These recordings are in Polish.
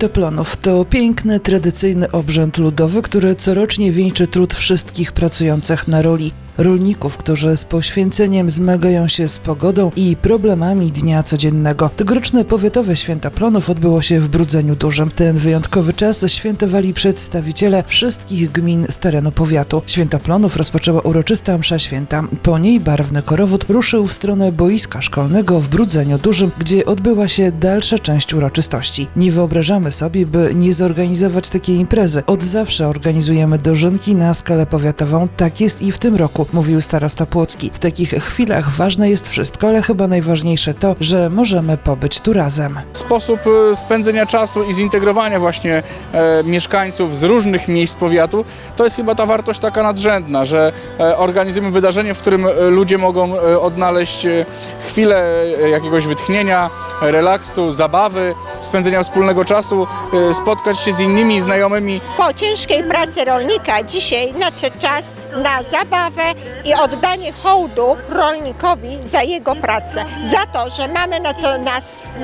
Święto to piękny, tradycyjny obrzęd ludowy, który corocznie wieńczy trud wszystkich pracujących na roli. Rolników, którzy z poświęceniem zmagają się z pogodą i problemami dnia codziennego. Tegoroczne powiatowe Święto Plonów odbyło się w Brudzeniu Dużym. Ten wyjątkowy czas świętowali przedstawiciele wszystkich gmin z terenu powiatu. Święto Plonów rozpoczęła uroczysta msza święta. Po niej barwny korowód ruszył w stronę boiska szkolnego w Brudzeniu Dużym, gdzie odbyła się dalsza część uroczystości. Nie wyobrażamy sobie, by nie zorganizować takiej imprezy. Od zawsze organizujemy dożynki na skalę powiatową. Tak jest i w tym roku, mówił starosta Płocki. W takich chwilach ważne jest wszystko, ale chyba najważniejsze to, że możemy pobyć tu razem. Sposób e, spędzenia czasu i zintegrowania właśnie e, mieszkańców z różnych miejsc powiatu, to jest chyba ta wartość taka nadrzędna, że e, organizujemy wydarzenie, w którym e, ludzie mogą e, odnaleźć e, chwilę e, jakiegoś wytchnienia, relaksu, zabawy, spędzenia wspólnego czasu, e, spotkać się z innymi znajomymi, Po ciężkiej pracy rolnika dzisiaj nadszedł czas na zabawę i oddanie hołdu rolnikowi za jego pracę. Za to, że mamy na co, na,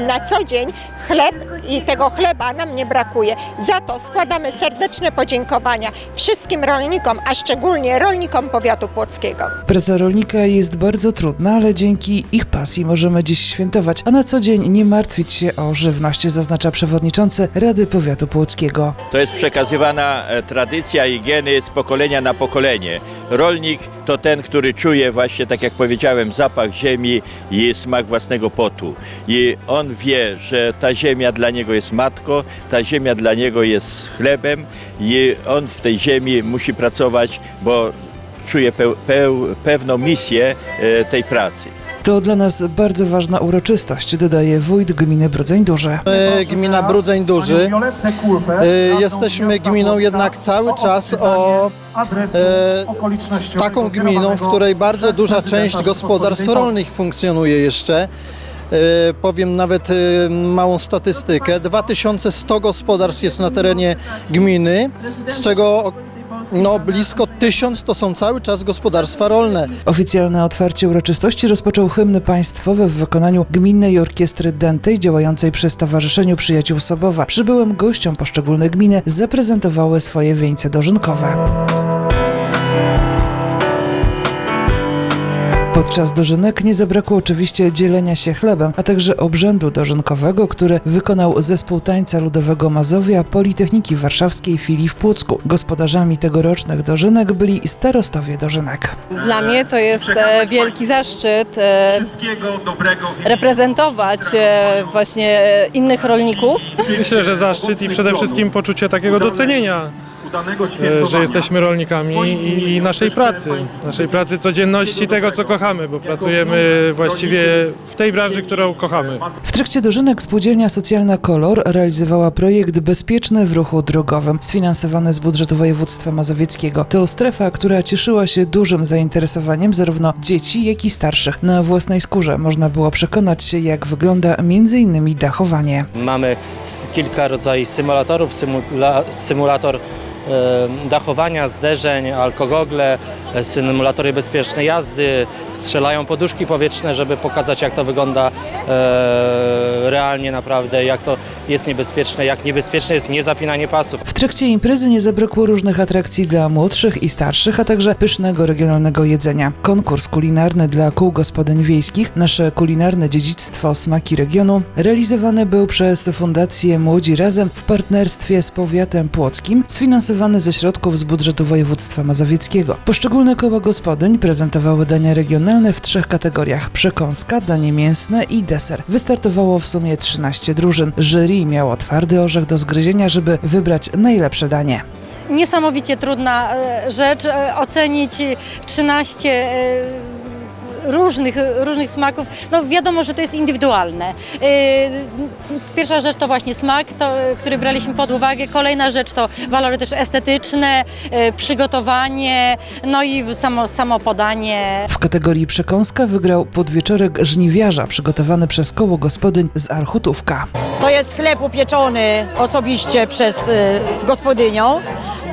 na co dzień chleb i tego chleba nam nie brakuje. Za to składamy serdeczne podziękowania wszystkim rolnikom, a szczególnie rolnikom powiatu płockiego. Praca rolnika jest bardzo trudna, ale dzięki ich pasji możemy dziś świętować, a na co dzień nie martwić się o żywność, zaznacza przewodniczący Rady Powiatu Płockiego. To jest przekazywana e, tradycja i geny z pokolenia na pokolenie. Rolnik to ten, który czuje właśnie, tak jak powiedziałem, zapach ziemi i smak własnego potu. I on wie, że ta ziemia dla niego jest matką, ta ziemia dla niego jest chlebem i on w tej ziemi musi pracować, bo czuje pewną misję e, tej pracy. To dla nas bardzo ważna uroczystość, dodaje wójt gminy Brudzeń Duże. My, gmina Brudzeń Duży, y, jesteśmy gminą jednak cały czas o e, taką gminą, w której bardzo duża część gospodarstw rolnych funkcjonuje jeszcze. E, Powiem nawet małą statystykę. 2100 gospodarstw jest na terenie gminy, z czego no, blisko 1000 to są cały czas gospodarstwa rolne. Oficjalne otwarcie uroczystości rozpoczął hymn państwowy w wykonaniu Gminnej Orkiestry Dętej działającej przy Stowarzyszeniu Przyjaciół Sobowa. Przybyłym gościom poszczególne gminy zaprezentowały swoje wieńce dożynkowe. Podczas dożynek nie zabrakło oczywiście dzielenia się chlebem, a także obrzędu dożynkowego, który wykonał zespół tańca ludowego Mazowia Politechniki Warszawskiej filii w Płocku. Gospodarzami tegorocznych dożynek byli starostowie dożynek. Dla mnie to jest e, wielki zaszczyt e, reprezentować e, właśnie e, innych rolników. Myślę, że zaszczyt i przede wszystkim poczucie takiego docenienia. Że jesteśmy rolnikami i, naszej pracy, naszej pracy codzienności, tego co kochamy, bo pracujemy właściwie w tej branży, którą kochamy. W trakcie dożynek spółdzielnia socjalna Kolor realizowała projekt Bezpieczny w ruchu drogowym, sfinansowany z budżetu województwa mazowieckiego. To strefa, która cieszyła się dużym zainteresowaniem zarówno dzieci, jak i starszych. Na własnej skórze można było przekonać się, jak wygląda m.in. dachowanie. Mamy kilka rodzajów symulatorów, symula, symulator e, dachowania, zderzeń, alkogogle, e, symulatory bezpiecznej jazdy, strzelają poduszki powietrzne, żeby pokazać jak to wygląda e, realnie naprawdę, jak to jest niebezpieczne, jak niebezpieczne jest niezapinanie pasów. W trakcie imprezy nie zabrakło różnych atrakcji dla młodszych i starszych, a także pysznego regionalnego jedzenia. Konkurs kulinarny dla kół gospodyń wiejskich, nasze kulinarne dziedzictwo Smaki Regionu, realizowany był przez Fundację Młodzi Razem w partnerstwie z powiatem płockim, sfinansowany ze środków z budżetu województwa mazowieckiego. Poszczególne koła gospodyń prezentowały dania regionalne w trzech kategoriach: przekąska, danie mięsne i deser. Wystartowało w sumie 13 drużyn. Jury miało twardy orzech do zgryzienia, żeby wybrać najlepsze danie. niesamowicie trudna e, rzecz e, ocenić 13 e, różnych, różnych smaków. No wiadomo, że to jest indywidualne. E, Pierwsza rzecz to właśnie smak, to, który braliśmy pod uwagę. Kolejna rzecz to walory też estetyczne, e, przygotowanie, no i samo, samo podanie. W kategorii przekąska wygrał podwieczorek żniwiarza przygotowany przez koło gospodyń z Archutówka. To jest chleb upieczony osobiście przez y, gospodynią,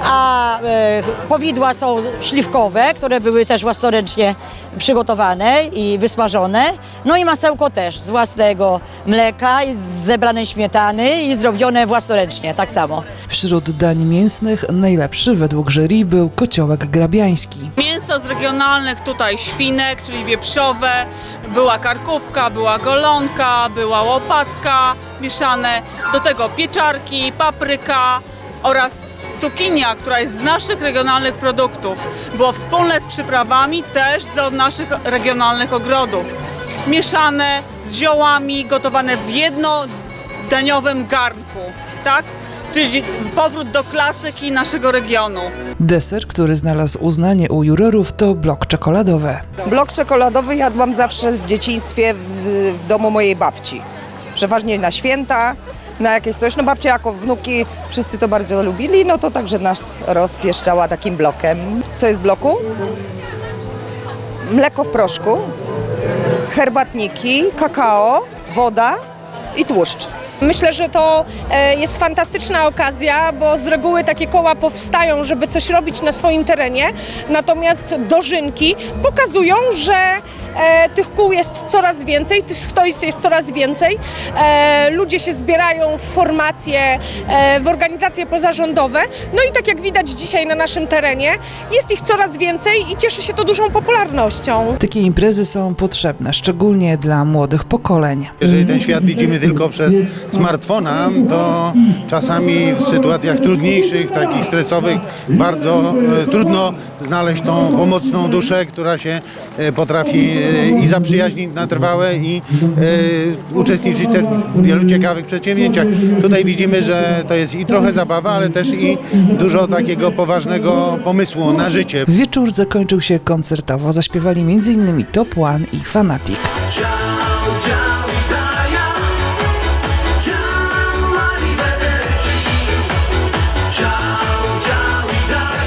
a e, powidła są śliwkowe, które były też własnoręcznie przygotowane i wysmażone. No i masełko też z własnego mleka, i z zebranej śmietany i zrobione własnoręcznie, tak samo. Wśród dań mięsnych najlepszy według jury był kociołek grabiański. Mięso z regionalnych tutaj świnek, czyli wieprzowe, była karkówka, była golonka, była łopatka mieszane, do tego pieczarki, papryka oraz cukinia, która jest z naszych regionalnych produktów. Było wspólne z przyprawami też z naszych regionalnych ogrodów. Mieszane z ziołami, gotowane w jednodaniowym garnku, tak? Czyli powrót do klasyki naszego regionu. Deser, który znalazł uznanie u jurorów, to blok czekoladowy. Blok czekoladowy jadłam zawsze w dzieciństwie w, w domu mojej babci. Przeważnie na święta, na jakieś coś. No babcia jako wnuki wszyscy to bardzo lubili, no to także nas rozpieszczała takim blokiem. Co jest w bloku? Mleko w proszku, herbatniki, kakao, woda i tłuszcz. Myślę, że to e, jest fantastyczna okazja, bo z reguły takie koła powstają, żeby coś robić na swoim terenie, natomiast dożynki pokazują, że e, tych kół jest coraz więcej, tych stoisk jest coraz więcej. E, ludzie się zbierają w formacje, e, w organizacje pozarządowe. No i tak jak widać dzisiaj na naszym terenie, jest ich coraz więcej i cieszy się to dużą popularnością. Takie imprezy są potrzebne, szczególnie dla młodych pokoleń. Jeżeli ten świat widzimy tylko przez smartfona, to czasami w sytuacjach trudniejszych, takich stresowych, bardzo e, trudno znaleźć tą pomocną duszę, która się e, potrafi i zaprzyjaźnić na trwałe i e, uczestniczyć też w wielu ciekawych przedsięwzięciach. Tutaj widzimy, że to jest i trochę zabawa, ale też i dużo takiego poważnego pomysłu na życie. Wieczór zakończył się koncertowo. Zaśpiewali m.in. Top One i Fanatic.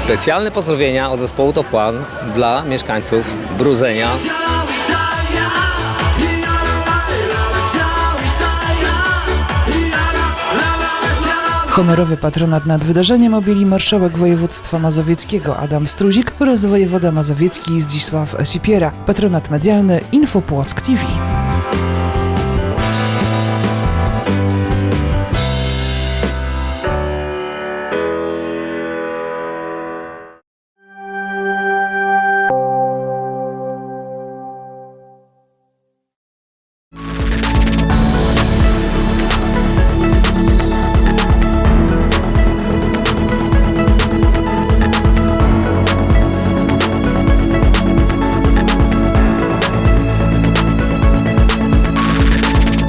Specjalne pozdrowienia od zespołu Top One dla mieszkańców Brudzenia. Honorowy patronat nad wydarzeniem objęli marszałek województwa mazowieckiego Adam Struzik oraz wojewoda mazowiecki Zdzisław Sipiera. Patronat medialny Info Płock TV.